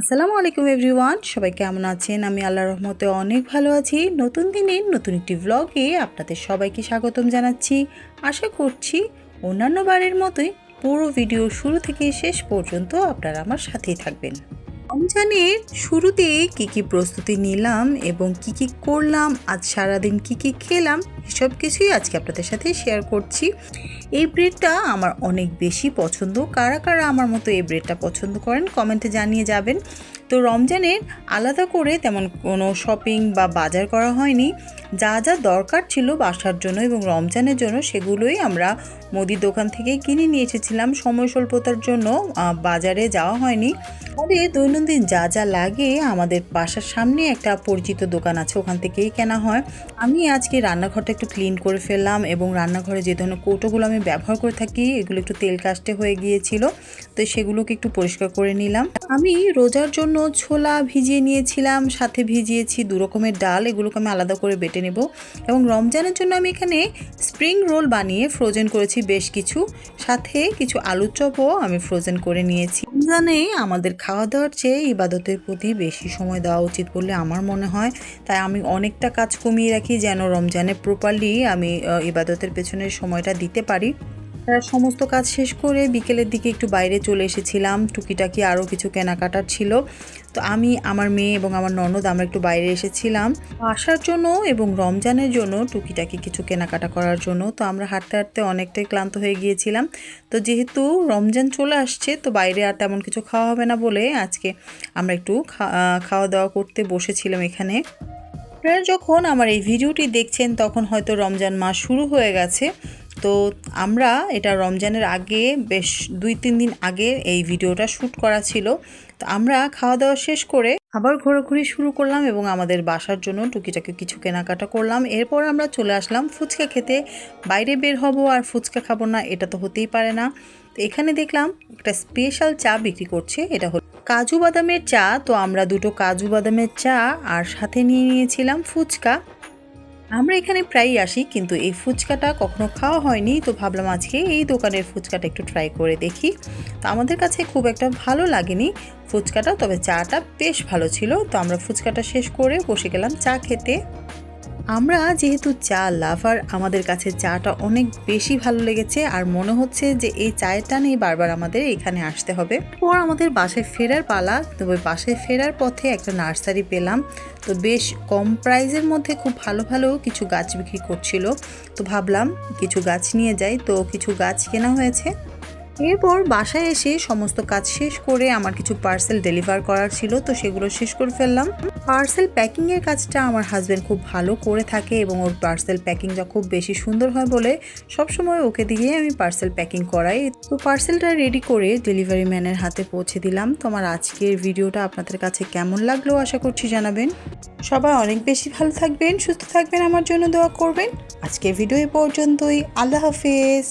আসসালামু আলাইকুম এভরিওয়ান, সবাই কেমন আছেন? আমি আল্লাহর রহমতে অনেক ভালো আছি। নতুন দিনের নতুন একটি ভ্লগে আপনাদের সবাইকে স্বাগতম জানাচ্ছি। আশা করছি অন্যান্য বারের মতোই পুরো ভিডিও শুরু থেকে শেষ পর্যন্ত আপনারা আমার সাথেই থাকবেন। রমজানের শুরুতে কি কি প্রস্তুতি নিলাম এবং কি কি করলাম, আজ সারাদিন কি কি খেলাম এসব কিছুই আজকে আপনাদের সাথে শেয়ার করছি। এই ব্রেডটা আমার অনেক বেশি পছন্দ। কারা কারা আমার মতো এই ব্রেডটা পছন্দ করেন কমেন্টে জানিয়ে যাবেন। তো রমজানের আলাদা করে তেমন কোনো শপিং বা বাজার করা হয়নি। যা যা দরকার ছিল বাসার জন্য এবং রমজানের জন্য সেগুলোই আমরা মুদির দোকান থেকে কিনে নিয়ে এসেছিলাম। সময় স্বল্পতার জন্য বাজারে যাওয়া হয়নি। আমাদের দৈনন্দিন যা যা লাগে আমাদের বাসার সামনে একটা পরিচিত দোকান আছে, ওখান থেকেই কেনা হয়। আমি আজকে রান্নাঘরটা একটু ক্লিন করে ফেললাম এবং রান্নাঘরে যে ধরনের কৌটোগুলো আমি ব্যবহার করে থাকি, এগুলো একটু তেল কাস্টে হয়ে গিয়েছিল, তো সেগুলোকে একটু পরিষ্কার করে নিলাম। আমি রোজার জন্য ছোলা ভিজিয়ে নিয়েছিলাম, সাথে ভিজিয়েছি দু রকমের ডাল, এগুলোকে আমি আলাদা করে বেটে নেব এবং রমজানের জন্য আমি এখানে স্প্রিং রোল বানিয়ে ফ্রোজেন করেছি বেশ কিছু, সাথে কিছু আলুর চপও আমি ফ্রোজেন করে নিয়েছি। রমজানে আমাদের খাওয়া দাওয়ার চেয়ে ইবাদতের প্রতি বেশি সময় দেওয়া উচিত বলে আমার মনে হয়, তাই আমি অনেকটা কাজ কমিয়ে রাখি যেন রমজানে প্রপারলি আমি ইবাদতের পেছনে সময়টা দিতে পারি। সমস্ত কাজ শেষ করে বিকেলের দিকে একটু বাইরে চলে এসেছিলাম। টুকিটাকি আরও কিছু কেনাকাটার ছিল। তো আমি, আমার মেয়ে এবং আমার ননদ আমরা একটু বাইরে এসেছিলাম। আসার জন্য এবং রমজানের জন্য টুকিটাকি কিছু কেনাকাটা করার জন্য, তো আমরা হাঁটতে হাঁটতে অনেকটাই ক্লান্ত হয়ে গিয়েছিলাম। তো যেহেতু রমজান চলে আসছে, তো বাইরে আর তেমন কিছু খাওয়া হবে না বলে আজকে আমরা একটু খাওয়া দাওয়া করতে বসেছিলাম এখানে। আপনারা যখন আমার এই ভিডিওটি দেখছেন, তখন হয়তো রমজান মাস শুরু হয়ে গেছে। তো আমরা এটা রমজানের আগে বেশ দুই, তিন দিন আগে এই ভিডিওটা শ্যুট করা ছিল। তো আমরা খাওয়া দাওয়া শেষ করে আবার ঘোরাঘুরি শুরু করলাম এবং আমাদের বাসার জন্য টুকিটাকি কিছু কেনাকাটা করলাম। এরপর আমরা চলে আসলাম ফুচকা খেতে। বাইরে বের হব আর ফুচকা খাব না, এটা তো হতেই পারে না। তো এখানে দেখলাম একটা স্পেশাল চা বিক্রি করছে, এটা হলো কাজু বাদামের চা, তো আমরা দুটো কাজু বাদামের চা আর সাথে নিয়ে নিয়েছিলাম ফুচকা। আমরা এখানে প্রায়ই আসি, কিন্তু এই ফুচকাটা কখনো খাওয়া হয়নি, তো ভাবলাম আজকে এই দোকানের ফুচকাটা একটু ট্রাই করে দেখি। তো আমাদের কাছে খুব একটা ভালো লাগেনি ফুচকাটা, তবে চাটা বেশ ভালো ছিল। তো আমরা ফুচকাটা শেষ করে বসে গেলাম চা খেতে। আমরা যেহেতু চা লাভার, আমাদের কাছে চাটা অনেক বেশি ভালো লেগেছে আর মনে হচ্ছে যে এই চায়টা নিয়ে বারবার আমাদের এখানে আসতে হবে। পর আমাদের বাসায় ফেরার পালা, তবে বাসায় ফেরার পথে একটা নার্সারি পেলাম। তো বেশ কম প্রাইজের মধ্যে খুব ভালো ভালো কিছু গাছ বিক্রি করছিল। তো ভাবলাম কিছু গাছ নিয়ে যাই। তো কিছু গাছ কেনা হয়েছে। এরপর বাসায় এসে সমস্ত কাজ শেষ করে আমার কিছু পার্সেল ডেলিভার করার ছিল। তো সেগুলো শেষ করে ফেললাম। পার্সেল প্যাকিংয়ের কাজটা আমার হাজব্যান্ড খুব ভালো করে থাকে এবং ওর পার্সেল প্যাকিংটা খুব বেশি সুন্দর হয় বলে সবসময় ওকে দিয়ে আমি পার্সেল প্যাকিং করাই। তো পার্সেলটা রেডি করে ডেলিভারি ম্যানের হাতে পৌঁছে দিলাম। তো আমার আজকের ভিডিওটা আপনাদের কাছে কেমন লাগল আশা করছি জানাবেন। সবাই অনেক বেশি ভালো থাকবেন, সুস্থ থাকবেন, আমার জন্য দোয়া করবেন। আজকের ভিডিও এ পর্যন্তই। আল্লাহ হাফেজ।